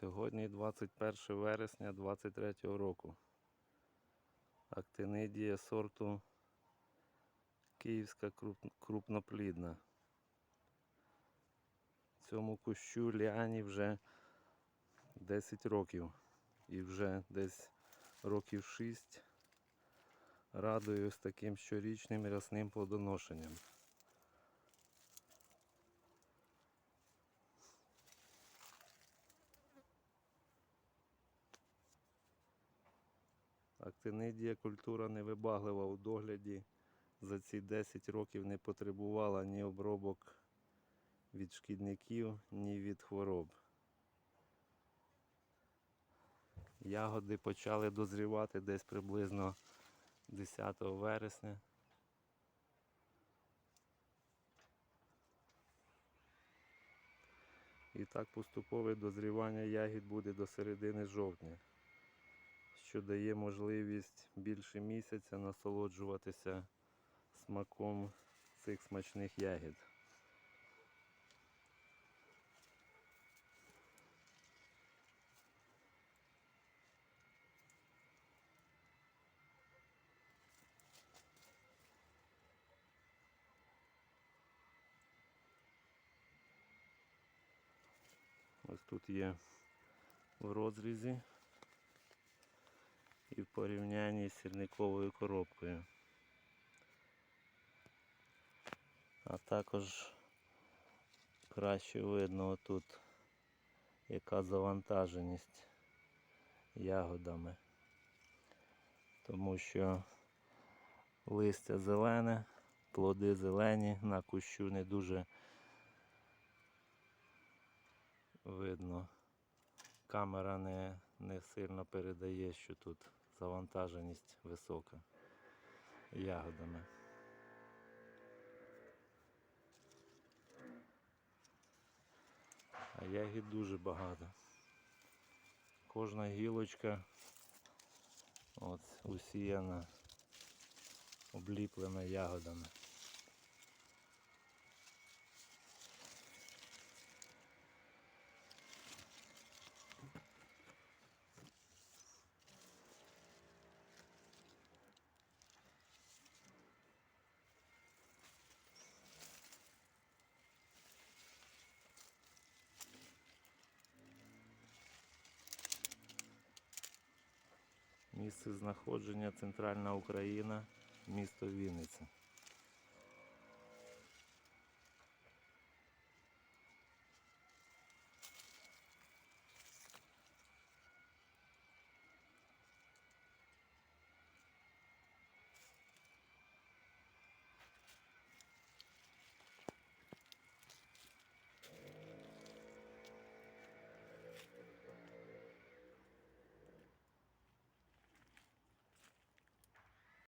Сьогодні 21 вересня 23 року. Актинидія сорту Київська круп- крупноплідна. Цьому кущу ліані вже 10 років. І вже десь років 6 радую з таким щорічним рясним плодоношенням. Актинидія культура невибаглива у догляді. За ці 10 років не потребувала ні обробок від шкідників, ні від хвороб. Ягоди почали дозрівати десь приблизно 10 вересня. І так поступове дозрівання ягід буде до середини жовтня що дає можливість більше місяця насолоджуватися смаком цих смачних ягід. Ось тут є в розрізі і в порівнянні з сірниковою коробкою. А також краще видно тут, яка завантаженість ягодами. Тому що листя зелене, плоди зелені, на кущу не дуже видно камера не, не сильно передає, що тут завантаженість висока ягодами. А ягід дуже багато. Кожна гілочка от, усіяна, обліплена ягодами. Місце знаходження Центральна Україна, місто Вінниця.